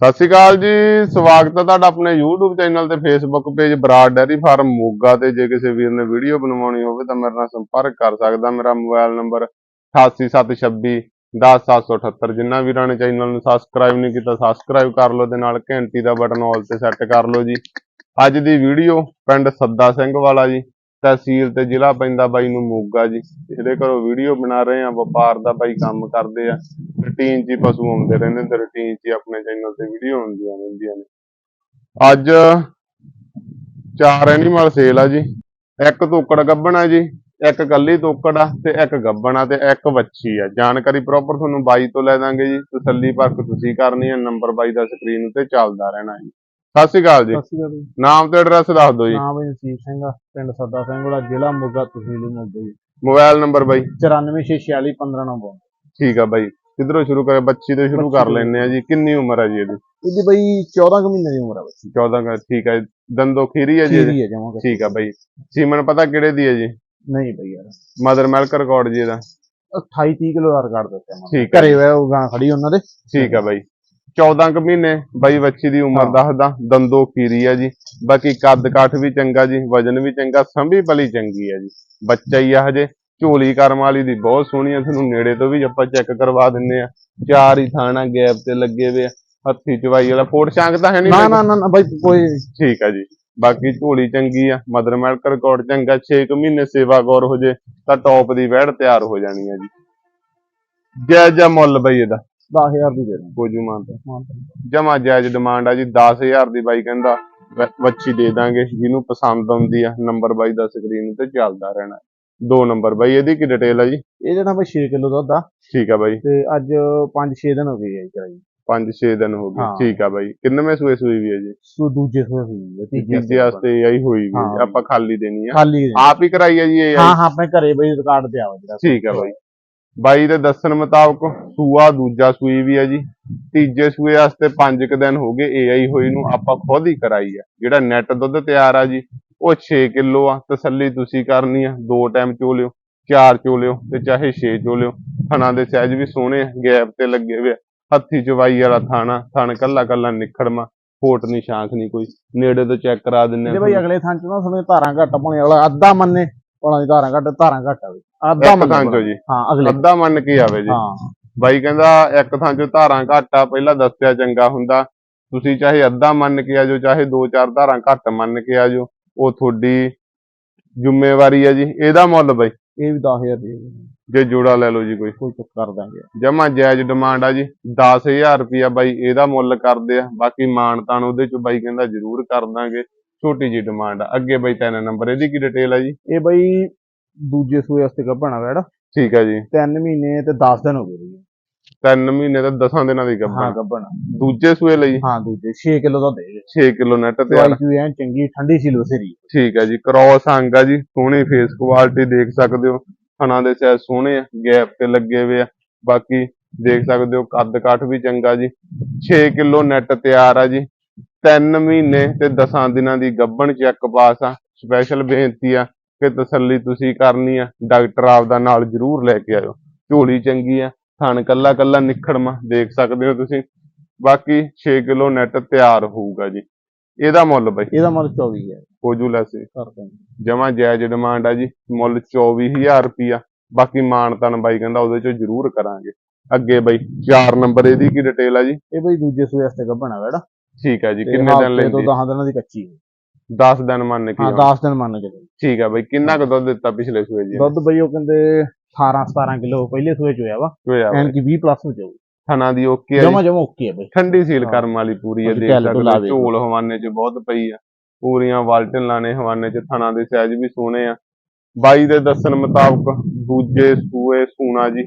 ਸਤਿ ਸ਼੍ਰੀ ਅਕਾਲ ਜੀ, ਸਵਾਗਤ ਹੈ ਤੁਹਾਡਾ ਆਪਣੇ YouTube ਚੈਨਲ ਤੇ Facebook page Broad dairy farm, Moga ਤੇ ਜੇ ਕਿਸੇ ਵੀਰ ਨੇ ਵੀਡੀਓ ਬਣਵਾਉਣੀ ਹੋਵੇ ਤਾਂ ਮੇਰੇ ਨਾਲ ਸੰਪਰਕ ਕਰ ਸਕਦਾ, ਮੇਰਾ ਮੋਬਾਈਲ ਨੰਬਰ 8876 10778 ਜਿੰਨਾ ਵੀਰਾਂ ਨੇ ਚੈਨਲ ਨੂੰ ਸਬਸਕ੍ਰਾਈਬ ਨਹੀਂ ਕੀਤਾ ਸਬਸਕ੍ਰਾਈਬ ਕਰ ਲਓ ਤੇ ਨਾਲ ਘੰਟੀ ਦਾ ਬਟਨ ਆਲ ਤੇ ਸੈੱਟ ਕਰ ਲਓ ਜੀ। ਅੱਜ ਦੀ ਵੀਡੀਓ ਪਿੰਡ ਸੱਦਾ ਸਿੰਘ ਵਾਲਾ ਜੀ। ਤਹਿਸੀਲ ਤੇ ਜ਼ਿਲ੍ਹਾ ਪੈਂਦਾ ਬਾਈ ਨੂੰ ਮੋਗਾ ਜੀ। ਇਹਦੇ ਘਰੋਂ ਵੀਡੀਓ ਬਣਾ ਰਹੇ ਆ ਵਪਾਰ ਦਾ ਬਾਈ ਕੰਮ ਕਰਦੇ ਆ। ਰੂਟੀਨ 'ਚ ਪਸ਼ੂ ਆਉਂਦੇ ਰਹਿੰਦੇ ਤੇ ਰੂਟੀਨ 'ਚ ਆਪਣੇ ਚੈਨਲ ਤੇ ਵੀਡੀਓ ਆਉਂਦੀਆਂ ਰਹਿੰਦੀਆਂ ਨੇ। ਅੱਜ ਚਾਰ ਐਨੀਮਲ ਸੇਲ ਆ ਜੀ। ਇੱਕ ਤੋਕੜ ਗੱਬਣ ਆ ਜੀ, ਇੱਕ ਕੱਲੀ ਤੋਕੜ ਆ ਤੇ ਇੱਕ ਗੱਬਣ ਆ ਤੇ ਇੱਕ ਵੱਛੀ ਆ। ਜਾਣਕਾਰੀ ਪ੍ਰੋਪਰ ਤੁਹਾਨੂੰ ਬਾਈ ਤੋਂ ਲੈ ਦਾਂਗੇ ਜੀ। ਤਸੱਲੀ ਪਰਖ ਤੁਸੀਂ ਕਰਨੀ ਹੈ ਨੰਬਰ ਬਾਈ ਦਾ ਸਕਰੀਨ ਉੱਤੇ ਚੱਲਦਾ ਰਹਿਣਾ ਜੀ। ਸਤਿ ਸ਼੍ਰੀ ਅਕਾਲ ਜੀ। ਸਤਿ ਸ਼੍ਰੀ ਅਕਾਲ ਜੀ। ਨਾਮ ਤੇ ਐਡਰੈਸ ਦੱਸ ਦਿਓ ਜੀ। ਨਾਮ ਹੈ ਨਸੀਬ ਸਿੰਘ ਆ, ਪਿੰਡ ਸੱਦਾ ਸਿੰਘ ਵਾਲਾ ਜ਼ਿਲ੍ਹਾ ਮੋਗਾ ਤਹਿਸੀਲ ਮੋਗਾ ਜੀ। ਮੋਬਾਈਲ ਨੰਬਰ ਬਾਈ। 94464115 ਠੀਕ ਆ ਬਾਈ। ਕਿੱਧਰੋਂ ਸ਼ੁਰੂ ਕਰੇ? ਬੱਚੀ ਤੋਂ ਸ਼ੁਰੂ ਕਰ। ਲੈਣੇ ਆ ਜੀ। ਕਿੰਨੀ ਉਮਰ ਆ ਜੀ ਇਹਦੀ? ਇਹਦੀ ਬਈ 14 ਕੁ ਮਹੀਨੇ ਦੀ ਉਮਰ ਆ ਬੱਚੀ। 14 ਕੁ, ਠੀਕ ਹੈ ਦੰਦੋ ਖੀਰੀ ਹੈ ਜੀ? ਠੀਕ ਹੈ ਜਮਾ ਠੀਕ ਆ ਬਾਈ। ਸੀਮਨ ਪਤਾ ਕਿਹੜੇ ਦੀ ਹੈ ਜੀ? ਨਹੀਂ ਬਈ ਯਾਰ। ਮਦਰ ਮਿਲਕ ਰਿਕਾਰਡ ਜੀ ਇਹਦਾ। 28 30 ਕਿਲੋ ਦਾ ਰਿਕਾਰਡ ਦਿੱਤਾ। ਮੈਂ ਠੀਕ ਹੈ ਘਰੇ ਉਹ ਗਾਂ ਖੜੀ ਉਹਨਾਂ ਦੇ। ਠੀਕ ਆ ਬਾਈ। 14 ਕੁ ਮਹੀਨੇ ਬਾਈ ਬੱਚੀ ਦੀ ਉਮਰ। ਦੱਸਦਾ ਦੰਦੋ ਖੀਰੀ ਆ ਜੀ। ਬਾਕੀ ਕੱਦ ਕਾਠ ਵੀ ਚੰਗਾ ਜੀ ਵਜਨ ਵੀ ਚੰਗਾ ਸੰਭੀ ਪਲੀ ਚੰਗੀ ਆ ਜੀ। ਬੱਚਾ ਹੀ ਆ ਹਜੇ ਝੋਲੀ ਕਰਮ ਵਾਲੀ ਦੀ ਬਹੁਤ ਸੋਹਣੀ ਆ ਤੁਹਾਨੂੰ ਨੇੜੇ ਤੋਂ ਵੀ ਆਪਾਂ ਚੈੱਕ ਕਰਵਾ ਦਿੰਨੇ ਆ। ਚਾਰ ਹੀ ਥਾਣਾ ਗੈਪ ਤੇ ਲੱਗੇ ਵੇ ਆ ਹੱਥੀ ਚਵਾਈ ਵਾਲਾ ਫੋਟ ਸ਼ਾਂਕ ਤਾਂ ਹੈ ਨਹੀਂ ਨਾ ਨਾ ਨਾ ਬਈ ਕੋਈ ਠੀਕ ਆ ਜੀ। ਬਾਕੀ ਝੋਲੀ ਚੰਗੀ ਆ ਮਦਰ ਮਿਲਕ ਰਿਕਾਰਡ ਚੰਗਾ 6 ਮਹੀਨੇ ਸੇਵਾ ਗੌਰ ਹੋ ਜੇ ਤਾਂ ਟੌਪ ਦੀ ਵੈੜ ਤਿਆਰ ਹੋ ਜਾਣੀ ਆ ਜੀ। ਜਾਇਜ਼ ਜਿਹਾ ਮੁੱਲ ਬਈ ਇਹਦਾ। 10000 ਦੀ ਦੇ ਦਾਂ ਕੋਜੂ ਮਾਨਤਾ। ਜਮਾ ਜਾਇਜ਼ ਡਿਮਾਂਡ ਆ ਜੀ 10000 ਦੀ ਬਾਈ ਕਹਿੰਦਾ ਵੱਛੀ ਦੇ ਦਾਂਗੇ। ਜਿਹਨੂੰ ਪਸੰਦ ਆਉਂਦੀ ਆ ਨੰਬਰ ਬਾਈ ਦਾ ਸਕਰੀਨ ਤੇ ਚੱਲਦਾ ਰਹਿਣਾ। ਦੋ ਨੰਬਰ ਬਾਈ ਇਹਦੀ ਕੀ ਡਿਟੇਲ ਆ ਜੀ? ਇਹ ਜਿਹੜਾ ਬਈ 6 ਕਿਲੋ ਦੁੱਧ ਆ। ਠੀਕ ਆ ਬਾਈ। ਤੇ ਅੱਜ 5-6 ਦਿਨ ਹੋ ਗਏ ਆ ਜੀ 5-6 ਦਿਨ ਹੋ ਗਏ। ਹਾਂ। ਠੀਕ ਆ ਬਾਈ। ਕਿੰਨਵੇਂ ਸੂਏ ਸੂਈ ਵੀ ਹੈ ਜੀ? ਸੋ ਦੂਜੇ ਸੋਏ ਹੋਈ ਹੈ ਤੀਜੇ ਵਾਸਤੇ ਆਈ ਹੋਈ ਵੀ ਹੈ ਜੀ। ਹਾਂ। ਆਪਾਂ ਖਾਲੀ ਦੇਣੀ ਆ। ਆਪ ਹੀ ਕਰਾਈ ਆ ਜੀ ਇਹ? ਹਾਂ ਹਾਂ ਆਪਣੇ ਘਰੇ ਬਈ ਰਿਕਾਰਡ ਤੇ ਆਵਾ ਜਿਹੜਾ। ਠੀਕ ਆ ਬਾਈ। ਬਾਈ ਦੇ ਦੱਸਣ ਮੁਤਾਬਕ ਸੂਆ ਦੂਜਾ ਸੂਈ ਵੀ ਹੈ ਜੀ। ਤੀਜੇ ਸੂਏ ਵਾਸਤੇ 5 ਕੁ ਦਿਨ ਹੋ ਗਏ ਏਆਈ ਹੋਈ ਨੂੰ ਆਪਾਂ ਖੁਦ ਹੀ ਕਰਾਈ ਆ ਜਿਹੜਾ ਨੈਟ ਦੁੱਧ ਤਿਆਰ ਆ ਜੀ ਉਹ 6 ਕਿਲੋ ਆ ਤਸੱਲੀ ਤੁਸੀਂ ਕਰਨੀ ਆ ਦੋ ਟਾਈਮ ਚੋ ਲਿਓ ਚਾਰ ਚੋ ਲਿਓ ਤੇ ਚਾਹੇ 6 ਚੋ ਲਿਓ। ਥਣਾ ਦੇ ਸਾਈਜ਼ ਵੀ ਸੋਹਣੇ ਆ ਗੈਪ ਤੇ ਲੱਗੇ ਹੋਏ ਹੱਥੀ ਚਵਾਈ ਵਾਲਾ ਥਾਣਾ ਥਣ ਕੱਲਾ ਕੱਲਾ ਨਿਖੜਮਾ ਫੋਟ ਨਹੀਂ ਸ਼ਾਂਖ ਨਹੀਂ ਕੋਈ। ਨੇੜੇ ਤੋਂ ਚੈੱਕ ਕਰਾ ਦਿੰਨੇ ਜੇ ਆ ਬਈ ਅਗਲੇ ਥਾਂ ਚ ਨਾ ਸਮੇਂ ਧਾਰਾਂ ਘੱਟ ਪਾਉਣੇ ਵਾਲਾ ਅੱਧਾ ਮੰਨੇ। ਪਾਉਣਾ ਦੀ ਧਾਰਾਂ ਘੱਟ ਧਾਰਾਂ ਘੱਟ ਆਵੇ ਅੱਧਾ ਇੱਕ ਮੰਨੇ ਥਾਂ ਚੋ ਪਾਉਣਾ। ਜੀ। ਹਾਂ ਅਗਲੇ। ਅੱਧਾ ਮੰਨ ਕੇ ਆਵੇ ਜੀ। ਹਾਂ। ਬਾਈ ਕਹਿੰਦਾ ਇੱਕ ਥਾਂ 'ਚੋਂ ਧਾਰਾਂ ਘੱਟ ਆ ਪਹਿਲਾਂ ਦੱਸਿਆ ਚੰਗਾ ਹੁੰਦਾ। ਤੁਸੀਂ ਚਾਹੇ ਅੱਧਾ ਮੰਨ ਕੇ ਆਜੋ ਚਾਹੇ ਦੋ ਚਾਰ ਧਾਰਾਂ ਘੱਟ ਮੰਨ ਕੇ ਆਜੋ ਉਹ ਤੁਹਾਡੀ ਜ਼ਿੰਮੇਵਾਰੀ ਆ ਜੀ। ਇਹਦਾ ਮੁੱਲ ਬਾਈ। ਇਹ ਵੀ 10000 ਦੇ। ਜੇ। ਜੋੜਾ ਲੈ ਲਓ ਜੀ ਕੋਈ। ਕੋਈ ਚੱਕ ਕਰ ਦਾਂਗੇ। ਜਮਾ ਜਾਇਜ਼ ਡਿਮਾਂਡ ਆ ਜੀ। 10000 ਰੁਪਿਆ ਬਾਈ ਇਹਦਾ ਮੁੱਲ ਕਰਦੇ ਆ। ਬਾਕੀ ਮਾਣ ਤਾਣ ਉਹਦੇ 'ਚ ਬਾਈ ਕਹਿੰਦਾ ਜ਼ਰੂਰ ਕਰ ਦਾਂਗੇ। ਛੋਟੀ ਜੀ ਡਿਮਾਂਡ ਆ। ਅੱਗੇ ਬਾਈ ਤਿੰਨ ਨੰਬਰ ਇਹਦੀ ਕੀ ਡਿਟੇਲ ਆ ਜੀ? ਇਹ ਬਈ ਦੂਜੇ ਸੂਏ ਵਾਸਤੇ ਗੱਭਣਾ ਵੈੜ ਠੀਕ ਆ ਜੀ। 3 ਮਹੀਨੇ ਤੇ 10 ਦਿਨ ਹੋ ਗਏ ਜੀ ਤਿੰਨ ਮਹੀਨੇ ਤੇ 10 ਦਿਨਾਂ ਦੀ ਹਾਂ ਗੱਭਾ ਗੱਭਣਾ ਦੂਜੇ ਸੂਏ ਲਈ? ਹਾਂ ਦੂਜੇ। 6 ਕਿਲੋ ਦਾ ਦੇ। 6 ਕਿਲੋ ਨੈਟ ਤੇ ਦਵਾਈ ਚੂਈ ਐਨ ਚੰਗੀ ਠੰਡੀ ਸੀ ਲੋਸਰੀ। ਠੀਕ ਹੈ ਜੀ। ਕ੍ਰੋਸ ਅੰਗ ਆ ਜੀ। ਸੋਹਣੀ ਫੇਸ ਕੁਆਲਿਟੀ ਦੇਖ ਸਕਦੇ ਹੋ। ਥਣਾ ਦੇ ਸਾਈਜ਼ ਸੋਹਣੇ ਆ। ਗੈਪ ਤੇ ਲੱਗੇ ਹੋਏ ਆ। ਬਾਕੀ ਦੇਖ ਸਕਦੇ ਹੋ ਕੱਦ ਕਾਠ ਵੀ ਚੰਗਾ ਜੀ। 6 ਕਿਲੋ ਨੈਟ ਤਿਆਰ ਆ ਜੀ। 3 ਮਹੀਨੇ ਤੇ 10 ਦਿਨਾਂ ਦੀ ਗੱਭਣ ਚੈੱਕ ਪਾਸ ਆ ਸਪੈਸ਼ਲ ਬੇਨਤੀ ਆ ਕਿ ਤਸੱਲੀ ਤੁਸੀਂ ਕਰਨੀ ਆ ਡਾਕਟਰ ਆਪਦਾ ਨਾਲ ਜ਼ਰੂਰ ਲੈ ਕੇ ਆਇਓ। ਝੋਲੀ ਚੰਗੀ ਆ ਥਣ ਕੱਲਾ ਕੱਲਾ ਨਿਖੜਮਾ ਦੇਖ ਸਕਦੇ ਹੋ ਤੁਸੀਂ। ਬਾਕੀ 6 ਕਿਲੋ ਨੈਟ ਤਿਆਰ ਹੋਊਗਾ ਜੀ। ਇਹਦਾ ਮੁੱਲ ਬਈ। ਇਹਦਾ ਮੁੱਲ 24 ਹੈ ਕੋਜੂ ਲੈਸੇ ਕਰ ਦਾਂਗੇ ਜਮਾ ਜਾਇਜ਼ ਡਿਮਾਂਡ ਆ ਜੀ ਮੁੱਲ 24000 ਰੁਪਿਆ ਬਾਕੀ ਮਾਨਤਨ ਬਾਈ ਕਹਿੰਦਾ ਉਹਦੇ ਚੋਂ ਜ਼ਰੂਰ ਕਰਾਂਗੇ। ਅੱਗੇ ਬਾਈ 4 ਨੰਬਰ ਇਹਦੀ ਕੀ ਡਿਟੇਲ ਆ ਜੀ? ਇਹ ਬਈ ਦੂਜੇ ਸੂਏ ਵਾਸਤੇ ਗੱਭਣਾ ਵੈੜ ਠੀਕ ਆ ਜੀ ਕਿੰਨੇ ਦਿਨ ਹਫ਼ਤੇ ਤੋਂ ਲੈਂਦੀ 10 ਦਿਨਾਂ ਦੀ ਕੱਚੀ ਹੈ। 10 ਦਿਨ ਮੰਨ ਕੇ ਹਾਂ ਆਉਣ। 10 ਦਿਨ ਮੰਨ ਕੇ। ਠੀਕ ਆ ਬਾਈ ਕਿੰਨਾ ਕੁ ਦੁੱਧ ਦਿੱਤਾ ਪਿਛਲੇ ਸੂਏ ਜੀ ਦੁੱਧ ਬਈ ਉਹ ਕਹਿੰਦੇ 18 17 ਕਿਲੋ ਪਹਿਲੇ ਸੂਏ ਚ ਹੋਇਆ ਵਾ। ਐਨ ਕੀ 20 ਪਲੱਸ ਹੋ ਜਾਊ ਥਣਾ ਦੀ ਓਕੇ ਆ ਜਮਾ ਜਮਾ ਓਕੇ ਹੈ ਬਈ। ਠੰਡੀ ਸੀਲ ਹਾਂ। ਕਰਮ ਵਾਲੀ ਪੂਰੀ ਹੈ ਦੇਖ ਸਕਦੇ ਹੋ। ਝੋਲ ਹਵਾਨੇ 'ਚ ਬਹੁਤ ਪਈ ਆ। ਪੂਰੀਆਂ ਵਾਲਟਨ ਲਾਣੇ ਹਵਾਨੇ 'ਚ ਥਣਾ ਦੇ ਸਾਈਜ਼ ਵੀ ਸੋਹਣੇ ਆ। ਬਾਈ ਦੇ ਦੱਸਣ ਮੁਤਾਬਕ ਦੂਜੇ ਸੂਏ ਸੂਣਾ ਜੀ।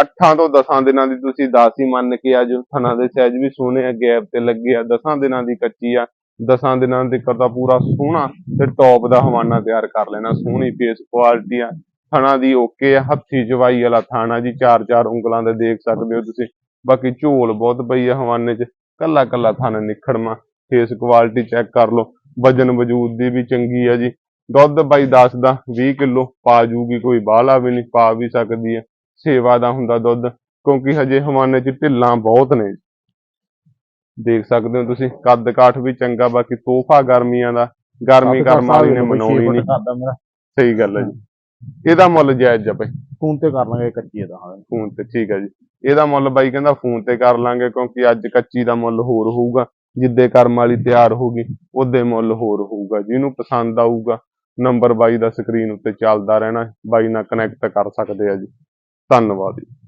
8 ਤੋਂ 10 ਦਿਨਾਂ ਦੀ ਤੁਸੀਂ 10 ਹੀ ਮੰਨ ਕੇ ਆਜੋ ਥਣਾ ਦੇ ਸਾਈਜ਼ ਵੀ ਸੋਹਣੇ ਆ, ਗੈਪ ਤੇ ਲੱਗੇ ਆ। 10 ਦਿਨਾਂ ਦੀ ਕੱਚੀ ਆ। 10 ਦਿਨਾਂ ਦੇ ਕਰਦਾ ਪੂਰਾ ਸੋਹਣਾ ਤੇ ਟੌਪ ਦਾ ਹਵਾਨਾ ਤਿਆਰ ਕਰ ਲੈਣਾ। ਸੋਹਣੀ ਫੇਸ ਕੁਆਲਿਟੀ ਆ। ਥਣਾ ਦੀ ਓਕੇ ਆ। ਹੱਥੀ ਜਵਾਈ ਵਾਲਾ ਥਾਣਾ ਜੀ, ਚਾਰ ਚਾਰ ਉਂਗਲਾਂ ਦਾ ਦੇਖ ਸਕਦੇ ਹੋ ਤੁਸੀਂ। ਬਾਕੀ ਝੋਲ ਬਹੁਤ ਪਈ ਆ ਹਵਾਨੇ 'ਚ। ਕੱਲਾ ਕੱਲਾ ਥਣ ਨਿਖੜਮਾ ਫੇਸ ਕੁਆਲਿਟੀ ਚੈੱਕ ਕਰ ਲਓ। ਵਜਨ ਵਜੂਦ ਦੀ ਵੀ ਚੰਗੀ ਆ ਜੀ। ਦੁੱਧ ਬਾਈ 10 ਦਾ 20 ਕਿਲੋ। ਪਾ ਜੂਗੀ ਕੋਈ ਬਾਹਲਾ ਵੀ ਨਹੀਂ, ਪਾ ਵੀ ਸਕਦੀ ਹੈ ਸੇਵਾ ਦਾ ਹੁੰਦਾ ਦੁੱਧ ਕਿਉਂਕਿ ਹਜੇ ਹਵਾਨੇ 'ਚ ਢਿੱਲਾਂ ਬਹੁਤ ਨੇ। ਦੇਖ ਸਕਦੇ ਹੋ ਤੁਸੀਂ ਕੱਦ ਕਾਠ ਵੀ ਚੰਗਾ ਬਾਕੀ ਤੋਹਫਾ ਗਰਮੀਆਂ ਦਾ ਗਰਮੀ ਕਰਮ ਵਾਲੀ ਨੇ ਮਨਾਉਣੀ ਨਹੀਂ। ਸਹੀ ਗੱਲ ਹੈ ਜੀ। ਇਹਦਾ ਮੁੱਲ ਜਾਇਜ਼ ਬਈ। ਫੋਨ ਤੇ ਕਰ ਲਾਂਗੇ ਕੱਚੀ ਹਾਂ। ਫੋਨ ਤੇ ਠੀਕ ਹੈ ਜੀ। ਇਹਦਾ ਮੁੱਲ ਬਾਈ ਕਹਿੰਦਾ ਫੋਨ ਤੇ ਕਰ ਲਾਂਗੇ ਕਿਉਂਕਿ ਅੱਜ ਕੱਚੀ ਦਾ ਮੁੱਲ ਹੋਰ ਹੋਊਗਾ ਜਿੱਦੇ ਕਰਮ ਵਾਲੀ ਤਿਆਰ ਹੋਊਗੀ ਉਹਦੇ ਮੁੱਲ ਹੋਰ ਹੋਊਗਾ। ਜਿਹਨੂੰ ਪਸੰਦ ਆਊਗਾ ਨੰਬਰ ਬਾਈ ਦਾ ਸਕਰੀਨ ਉੱਤੇ ਚੱਲਦਾ ਰਹਿਣਾ ਬਾਈ ਨਾਲ ਕਨੈਕਟ ਕਰ ਸਕਦੇ ਆ ਜੀ। ਧੰਨਵਾਦ ਜੀ।